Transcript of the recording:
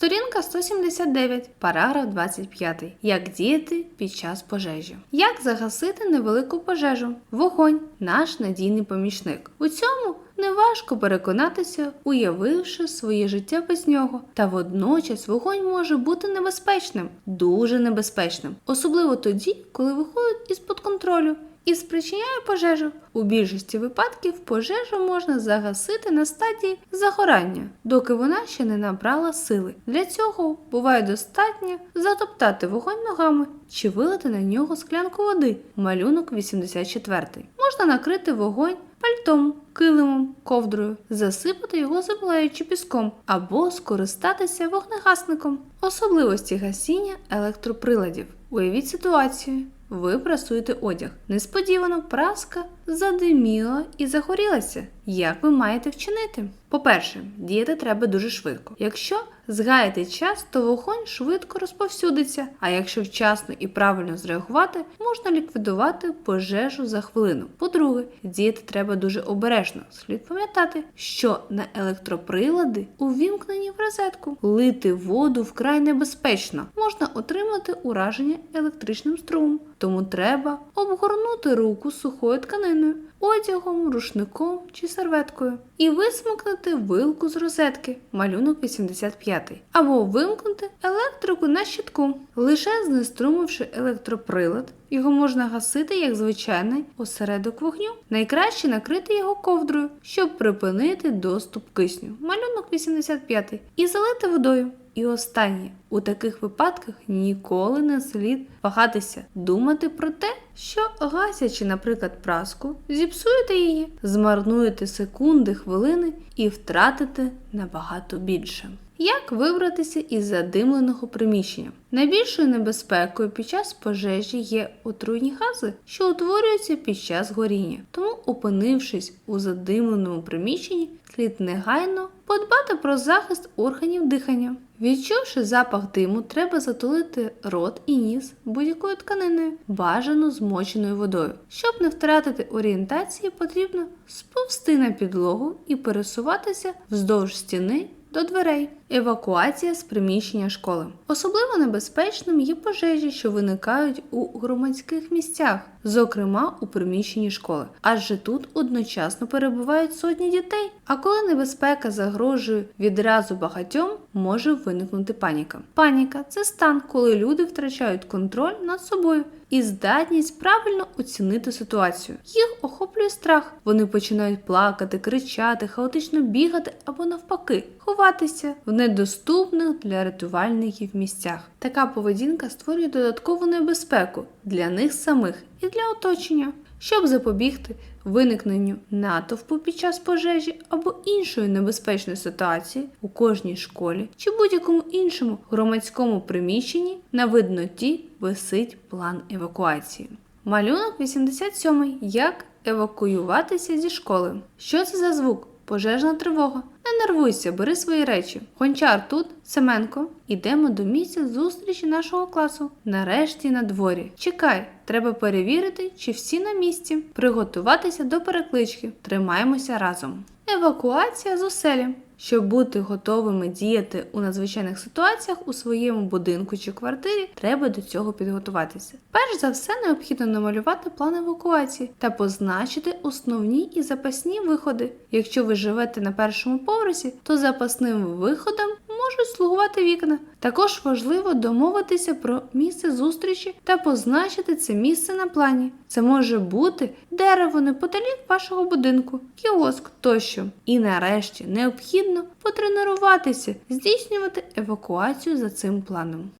Сторінка 179, параграф 25. Як діяти під час пожежі? Як загасити невелику пожежу? Вогонь наш надійний помічник. У цьому неважко переконатися, уявивши своє життя без нього. Та водночас вогонь може бути небезпечним, дуже небезпечним, особливо тоді, коли виходить із-под контролю і спричиняє пожежу. У більшості випадків пожежу можна загасити на стадії загорання, доки вона ще не набрала сили. Для цього буває достатньо затоптати вогонь ногами чи вилити на нього склянку води. Малюнок 84. Можна накрити вогонь пальтом, килимом, ковдрою, засипати його землею чи піском або скористатися вогнегасником. Особливості гасіння електроприладів. Уявіть ситуацію. Ви прасуєте одяг. Несподівано праска задиміла і загорілася. Як ви маєте вчинити? По-перше, діяти треба дуже швидко. Якщо згаяти час, то вогонь швидко розповсюдиться. А якщо вчасно і правильно зреагувати, можна ліквідувати пожежу за хвилину. По-друге, діяти треба дуже обережно. Слід пам'ятати, що на електроприлади увімкнені в розетку. Лити воду вкрай небезпечно. Можна отримати ураження електричним струмом. Тому треба обгорнути руку сухою тканиною, одягом, рушником чи серветкою і висмикнути вилку з розетки, малюнок 85, або вимкнути електрику на щитку. Лише знеструмивши електроприлад, його можна гасити як звичайний осередок вогню. Найкраще накрити його ковдрою, щоб припинити доступ кисню. Малюнок 85 і залити водою. І останнє у таких випадках ніколи не слід вагатися, думати про те, що гасячи, наприклад, праску, зіпсуєте її, змарнуєте секунди, хвилини і втратите набагато більше. Як вибратися із задимленого приміщення? Найбільшою небезпекою під час пожежі є отруйні гази, що утворюються під час горіння. Тому, опинившись у задимленому приміщенні, слід негайно подбати про захист органів дихання. Відчувши запах диму, треба затулити рот і ніс будь-якою тканиною, бажано змоченою водою. Щоб не втратити орієнтації, потрібно сповзти на підлогу і пересуватися вздовж стіни до дверей. Евакуація з приміщення школи. Особливо небезпечним є пожежі, що виникають у громадських місцях, зокрема у приміщенні школи, адже тут одночасно перебувають сотні дітей. А коли небезпека загрожує відразу багатьом, може виникнути паніка. Паніка це стан, коли люди втрачають контроль над собою і здатність правильно оцінити ситуацію. Їх охоплює страх. Вони починають плакати, кричати, хаотично бігати або навпаки, ховатися в недоступних для рятувальників місцях. Така поведінка створює додаткову небезпеку для них самих і для оточення. Щоб запобігти виникненню натовпу під час пожежі або іншої небезпечної ситуації у кожній школі чи будь-якому іншому громадському приміщенні на видноті висить план евакуації. Малюнок 87. Як евакуюватися зі школи? Що це за звук? Пожежна тривога. Не нервуйся, бери свої речі. Гончар тут, Семенко. Ідемо до місця зустрічі нашого класу. Нарешті на дворі. Чекай, треба перевірити, чи всі на місці. Приготуватися до переклички. Тримаємося разом. Евакуація з оселі. Щоб бути готовими діяти у надзвичайних ситуаціях у своєму будинку чи квартирі, треба до цього підготуватися. Перш за все, необхідно намалювати план евакуації та позначити основні і запасні виходи. Якщо ви живете на першому поверсі, то запасним виходом можуть слугувати вікна. Також важливо домовитися про місце зустрічі та позначити це місце на плані. Це може бути дерево неподалік вашого будинку, кіоск тощо. І нарешті необхідно потренуватися, здійснювати евакуацію за цим планом.